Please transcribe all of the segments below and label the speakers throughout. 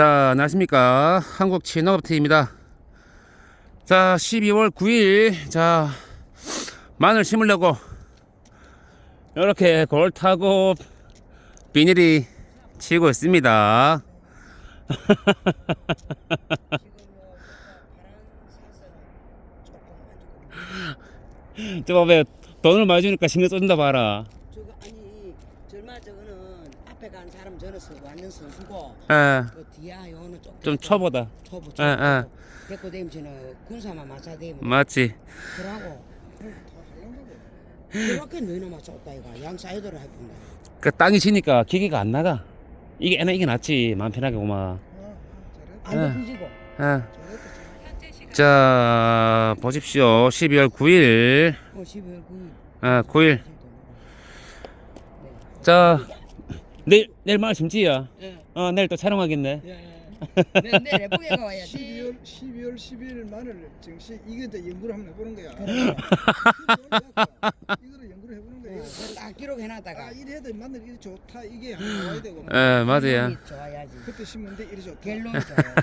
Speaker 1: 자, 안녕하십니까. 한국 친업티입니다. 자, 12월 9일, 자, 마늘 심으려고, 이렇게 골 타고 비닐이 치고 있습니다. 저거 왜 돈을 많이 주니까 신경 써준다 봐라.
Speaker 2: 저거 아니 절마 저거는 앞에 간 사람 저어서 완전 선수고
Speaker 1: 예,
Speaker 2: 그 뒤야 요는
Speaker 1: 좀좀 초보다.
Speaker 2: 초보
Speaker 1: 예, 예.
Speaker 2: 데리고 다니면은 군사만 맞아 대면
Speaker 1: 맞지?
Speaker 2: 그러고 그렇게 너희나 맞아 없다 이거 양 사이드로 해본다
Speaker 1: 그 땅이 지니까 기계가 안 나가. 이게 애나 이게 낫지. 마음 편하게 오마.
Speaker 2: 안
Speaker 1: 예. 예. 자, 보십시오. 12월 9일.
Speaker 2: 어 12월 9일
Speaker 1: 아, 9일. 자, 내일, 내일 마을 심지야.
Speaker 2: 예.
Speaker 1: 어, 내일 또 촬영하겠네.
Speaker 2: 예. 내 내일 예쁘게 가야지
Speaker 3: 12월 12월 11일 마늘 정시 이거 이제 연구를 한번 해보는 거야. 이거를 연구를 해보는 거야.
Speaker 2: 어. 딱 기록해놨다가
Speaker 3: 아 이래 해도 마늘 이리 좋다 이게 한번 나와야 되고.
Speaker 1: 예, 맞아요.
Speaker 2: 좋아야지
Speaker 3: 그때 심는데 이리 좋다.
Speaker 2: 결론이 좋아야지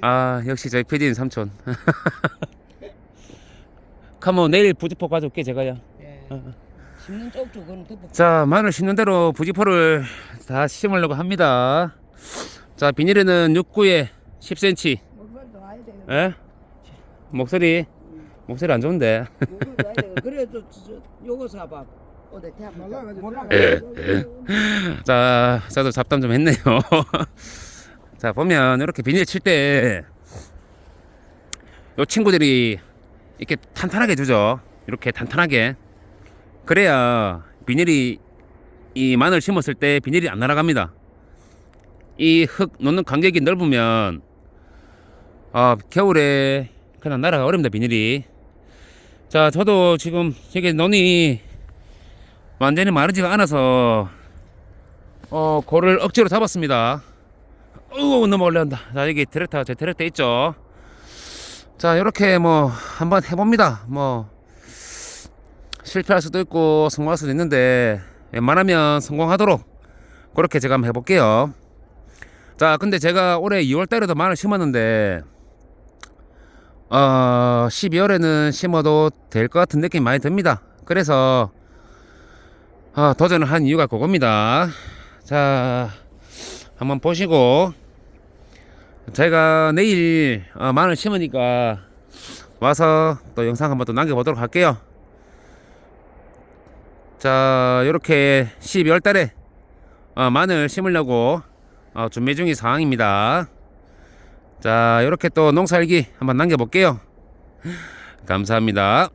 Speaker 1: 아, 역시 저희 PD는 삼촌. 카모 내일 부지포 가져올게, 제가요.
Speaker 2: 예.
Speaker 1: 어,
Speaker 2: 심는 쪽쪽 그건 덮어
Speaker 1: 자, 마늘 심는 대로 부지포를 다 심으려고 합니다. 자, 비닐에는 6구에 10cm.
Speaker 2: 목소리도 와야 돼
Speaker 1: 예? 목소리, 목소리 안 좋은데.
Speaker 2: 돼 그래도 저, 저, 요거 사봐 어디 대학
Speaker 3: 말라가지고.
Speaker 2: 몰라
Speaker 1: 예. 자, 저도 잡담 좀 했네요. 자, 보면 이렇게 비닐 칠 때, 요 친구들이 이렇게 탄탄하게 주죠. 이렇게 탄탄하게. 그래야 비닐이, 이 마늘 심었을 때 비닐이 안 날아갑니다. 이 흙 놓는 간격이 넓으면, 아, 겨울에 그냥 날아가 어렵니다, 비닐이. 자, 저도 지금 이게 논이 완전히 마르지가 않아서 어 골을 억지로 잡았습니다. 우 너무 올라온다. 자 여기 트랙터 제 트랙터 있죠. 자 이렇게 뭐 한번 해봅니다. 뭐 실패할 수도 있고 성공할 수도 있는데 웬만하면 성공하도록 그렇게 제가 한번 해볼게요. 자 근데 제가 올해 2월달에도 마늘 심었는데 어 12월에는 심어도 될 것 같은 느낌이 많이 듭니다. 그래서 아, 도전을 한 이유가 그겁니다. 자, 한번 보시고, 제가 내일 어, 마늘 심으니까 와서 또 영상 한번 또 남겨보도록 할게요. 자, 이렇게 12월 달에 어, 마늘 심으려고 어, 준비 중인 상황입니다. 자, 이렇게 또 농사일기 한번 남겨볼게요. 감사합니다.